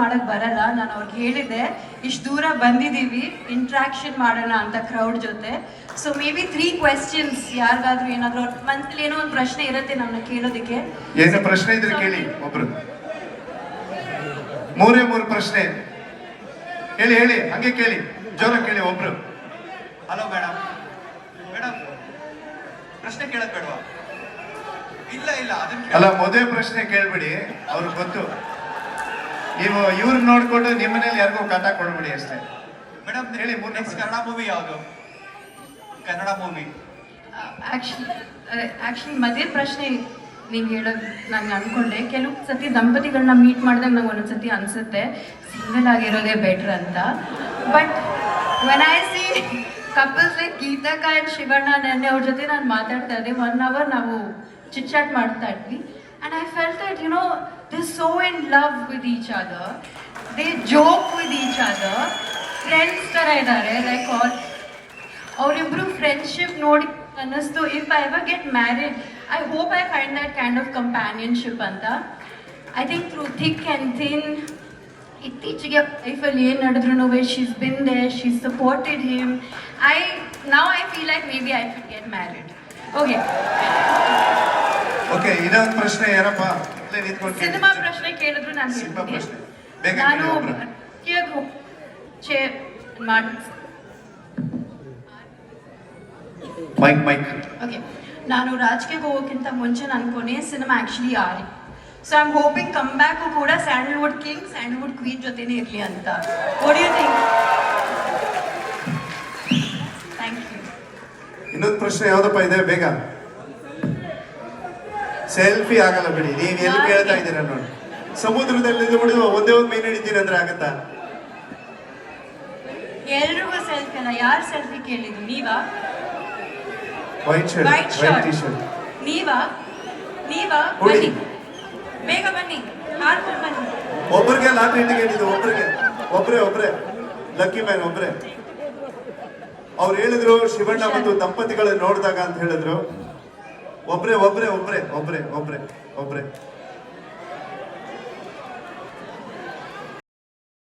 ಮಾಡಕ್ ಬರಲ್ಲ ನಾನು ಅವ್ರಿಗೆ ಹೇಳಿದೆ ಇಷ್ಟು ದೂರ ಬಂದಿದ್ದೀವಿ ಇಂಟ್ರಾಕ್ಷನ್ ಮಾಡೋಣ ಅಂತ ಕ್ರೌಡ್ ಜೊತೆ. So may be three questions ಯಾರಿಗಾದ್ರೂ ಏನಾದ್ರು ಮಂತ್ಲಿ ಏನೋ ಒಂದು ಪ್ರಶ್ನೆ ಇರುತ್ತೆ ನನ್ನ ಕೇಳೋದಕ್ಕೆ. ಏನು ಪ್ರಶ್ನೆ ಇದ್ರೆ ಕೇಳಿ ಒಬ್ರು. ಮೂರೇ ಮೂರು ಪ್ರಶ್ನೆ. ಹೇಳಿ ಹೇಳಿ ಹಂಗೆ ಕೇಳಿ. ಜೋರ ಕೇಳಿ ಒಬ್ರು. ಹಲೋ ಮೇಡಮ್ ಮೇಡಮ್ ಪ್ರಶ್ನೆ ಕೇಳಕ್ ಬೇಡವಾ? ಇಲ್ಲ ಇಲ್ಲ ಅದನ್ನ ಅಲ್ಲ ಮೊದಲೇ ಪ್ರಶ್ನೆ ಕೇಳ್ಬಿಡಿ ಅವ್ರಿಗೆ ಗೊತ್ತು. ನೀವು ಇವ್ರನ್ನ ನೋಡ್ಕೊಂಡು ನಿಮ್ಮನೇಲಿ ಯಾರಿಗೂ ಕಾಟ ಕೊಡ್ಬಿಡಿ ಅಷ್ಟೇ. ಮೇಡಮ್ ಹೇಳಿ, ಮೂರನೇ ಕನ್ನಡ ಮೂವಿ ಯಾವುದು? ಕನ್ನಡ ಮೂವಿ ಆಕ್ಚುಲಿ ಆ್ಯಕ್ಚುಲಿ ಮದುವೆ ಪ್ರಶ್ನೆ ನೀವು ಹೇಳೋದು ನಾನು ಅನ್ಕೊಂಡೆ. ಕೆಲವು ಸತಿ ದಂಪತಿಗಳನ್ನ ಮೀಟ್ ಮಾಡಿದಾಗ ನಂಗೆ ಒಂದೊಂದು ಸತಿ ಅನಿಸುತ್ತೆ. ಸಿಂಗಲ್ ಆಗಿರೋದೇ ಬೆಟ್ರ್ ಅಂತ. But when I see couples like Geeta and Shivanna ನೆನ್ನೆ ಅವ್ರ ಜೊತೆ ನಾನು ಮಾತಾಡ್ತಾ ಇದ್ದೆ ಒನ್ ಅವರ್ ನಾವು ಚಿಟ್ ಚಾಟ್ ಮಾಡ್ತಾ ಇದ್ವಿ. and I felt that you know they so in love with each other they joke with each other friends ಥರ ಇದ್ದಾರೆ ಲೈಕ್ ಆಲ್ ಅವರಿಬ್ರು ಫ್ರೆಂಡ್ಶಿಪ್ ನೋಡಿ ಅನ್ನಿಸ್ತು if I ever get married I hope I find that kind of companionship ಅಂತ I think through thick and thin ಇತ್ತೀಚೆಗೆ ಲೈಫಲ್ಲಿ ಏನು ನಡೆದ್ರು she's been there she supported him I now I feel like maybe I should get married okay Okay ಇನ್ನೊಂದು ಪ್ರಶ್ನೆ ಇಲ್ಲೇ ನಿಂತ್ಕೊಂಡು cinema ಪ್ರಶ್ನೆ ಕೇಳಿದ್ರು ನಾನು ಸಿನಿಮಾ ಪ್ರಶ್ನೆ. ಬೇಗ ನಾನು ಕೇಳಿ ಒಬ್ರು. ರಾಜಕೀಯಕ್ಕೆ ಹೋಗ್- ಚೇ ಮಾಡಿ. ಮೈಕ್ ಮೈಕ್ ಓಕೆ ನಾನು ರಾಜಕೀಯಕ್ಕೆ ಹೋಗೋಕ್ಕಿಂತ ಮುಂಚೆ ನನ್ನ ಕೊನೆಯ cinema actually ary so I am hoping come back ಕೂಡ ಸ್ಯಾಂಡಲ್ವುಡ್ ಕಿಂಗ್ ಸ್ಯಾಂಡಲ್ವುಡ್ ಕ್ವೀನ್ ಜೊತೆನೇ ಇರಲಿ ಅಂತ. ಯು ಥಿಂಕ್ ಥ್ಯಾಂಕ್ ಯು ಇನ್ನೊಂದು ಪ್ರಶ್ನೆ ಯಾವುದಪ್ಪ ಇದೆ? ಬೇಗ. ಸೆಲ್ಫಿ ಆಗಲ್ಲ ಬಿಡಿ. ನೀವ್ ಎಲ್ಲಿ? ಕೇಳ್ತಾ ಇದ್ದೀರಾ ನೋಡಿ. ಸಮುದ್ರದಲ್ಲಿ ಬಿಡುದು ಒಂದೇ ಒಂದು ಮೀನು ಹಿಡಿತೀನಿ ಅಂದ್ರೆ ಆಗತ್ತಾ? ಎಲ್ರಿಗೂ ಸೆಲ್ಫಿ ಅಲ್ಲ. ಯಾರು ಸೆಲ್ಫಿ ಕೇಳಿದ್ದು? ನೀವಾ? White shirt white white T shirt shirt ನೀವಾ? ನೀವಾ ಬನ್ನಿ. ಬೇಗ ಬನ್ನಿ. ಹಾರ್ಕೊಂಡು ಬನ್ನಿ. ಒಬ್ಬರಿಗೆ ಲಾಟ್ರಿ ಟಿಕೆಟ್ ಇದು ಒಬ್ಬರಿಗೆ ಒಬ್ರೆ ಒಬ್ರೆ. Lucky man ಒಬ್ರೆ. ಅವ್ರು ಹೇಳಿದ್ರು ಶಿವಣ್ಣ ಮತ್ತು ದಂಪತಿಗಳನ್ನ ನೋಡಿದಾಗ ಅಂತ ಹೇಳಿದ್ರು. ಒಬ್ರೆ ಒಬ್ರೆ ಒಬ್ರೆ ಒಬ್ರೆ ಒಬ್ರೆ ಒಬ್ರೆ